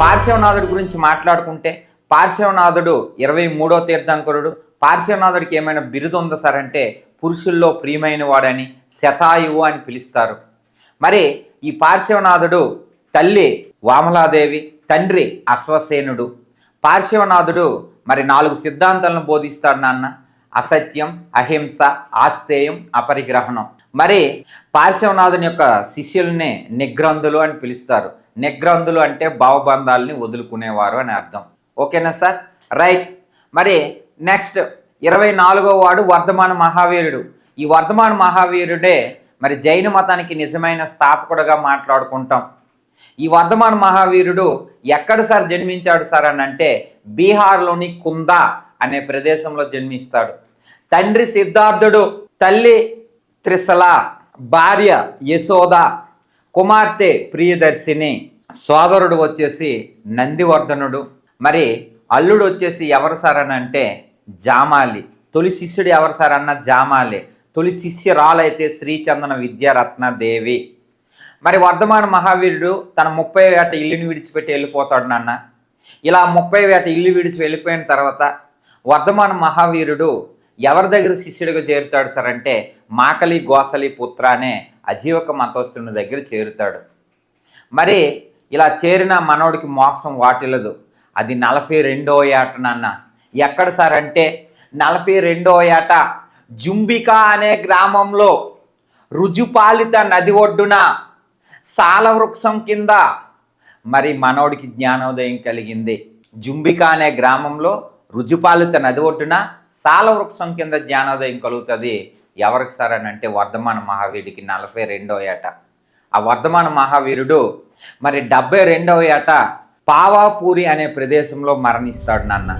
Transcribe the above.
పార్శ్వనాథుడి గురించి మాట్లాడుకుంటే పార్శ్వనాథుడు ఇరవై మూడో తీర్థంకరుడు. పార్శ్వనాథుడికి ఏమైనా బిరుదు ఉందా సార్ అంటే పురుషుల్లో ప్రియమైన వాడని శతాయువు అని పిలుస్తారు. మరి ఈ పార్శ్వనాథుడు తల్లి వామలాదేవి తండ్రి అశ్వసేనుడు. పార్శ్వనాథుడు మరి నాలుగు సిద్ధాంతాలను బోధిస్తాడు నాన్న. అసత్యం అహింస ఆస్తేయం అపరిగ్రహణం. మరి పార్శ్వనాథుని యొక్క శిష్యుల్ని నిగ్రంథులు అని పిలుస్తారు. నిగ్రంథులు అంటే భావబంధాలని వదులుకునేవారు అని అర్థం. ఓకేనా సార్? రైట్. మరి నెక్స్ట్ ఇరవై నాలుగో వాడు వర్ధమాన మహావీరుడు. ఈ వర్ధమాన మహావీరుడే మరి జైన మతానికి నిజమైన స్థాపకుడుగా మాట్లాడుకుంటాం. ఈ వర్ధమాన మహావీరుడు ఎక్కడ సార్ జన్మించాడు సార్ అని అంటే బీహార్లోని కుందా అనే ప్రదేశంలో జన్మిస్తాడు. తండ్రి సిద్ధార్థుడు తల్లి త్రిశల భార్య యశోద కుమార్తె ప్రియదర్శిని సోదరుడు వచ్చేసి నందివర్ధనుడు. మరి అల్లుడు వచ్చేసి ఎవరు సార్ అని అంటే జామాలి. తొలి శిష్యుడు ఎవరు సార్ అన్న జామాలి. తొలి శిష్యురాలైతే శ్రీచందన విద్యారత్న దేవి. మరి వర్ధమాన మహావీరుడు తన ముప్పై వేట ఇల్లుని విడిచిపెట్టి వెళ్ళిపోతాడు నాన్న. ఇలా ముప్పై వేట ఇల్లు విడిచి వెళ్ళిపోయిన తర్వాత వర్ధమాన మహావీరుడు ఎవరి దగ్గర శిష్యుడిగా చేరుతాడు సార్ అంటే మాకలి గోసలి పుత్ర అనే అజీవక మతస్థుని దగ్గర చేరుతాడు. మరి ఇలా చేరిన మనోడికి మోక్షం వాటిల్లదు. అది నలభై రెండో ఏట నాన్న. ఎక్కడ సార్ అంటే నలభై రెండో ఏట జుంబికా అనే గ్రామంలో రుజుపాలిత నది ఒడ్డున సాలవృక్షం కింద మరి మనోడికి జ్ఞానోదయం కలిగింది. జుంబికా అనే గ్రామంలో రుజుపాలిత నది ఒడ్డున సాలవృక్షం కింద జ్ఞానోదయం కలుగుతుంది. ఎవరికి సార్ అని అంటే వర్ధమాన మహావీరుడికి నలభై రెండో ఏట. ఆ వర్ధమాన మహావీరుడు మరి డెబ్బై రెండవ ఏట పావాపూరి అనే ప్రదేశంలో మరణిస్తాడు నాన్న.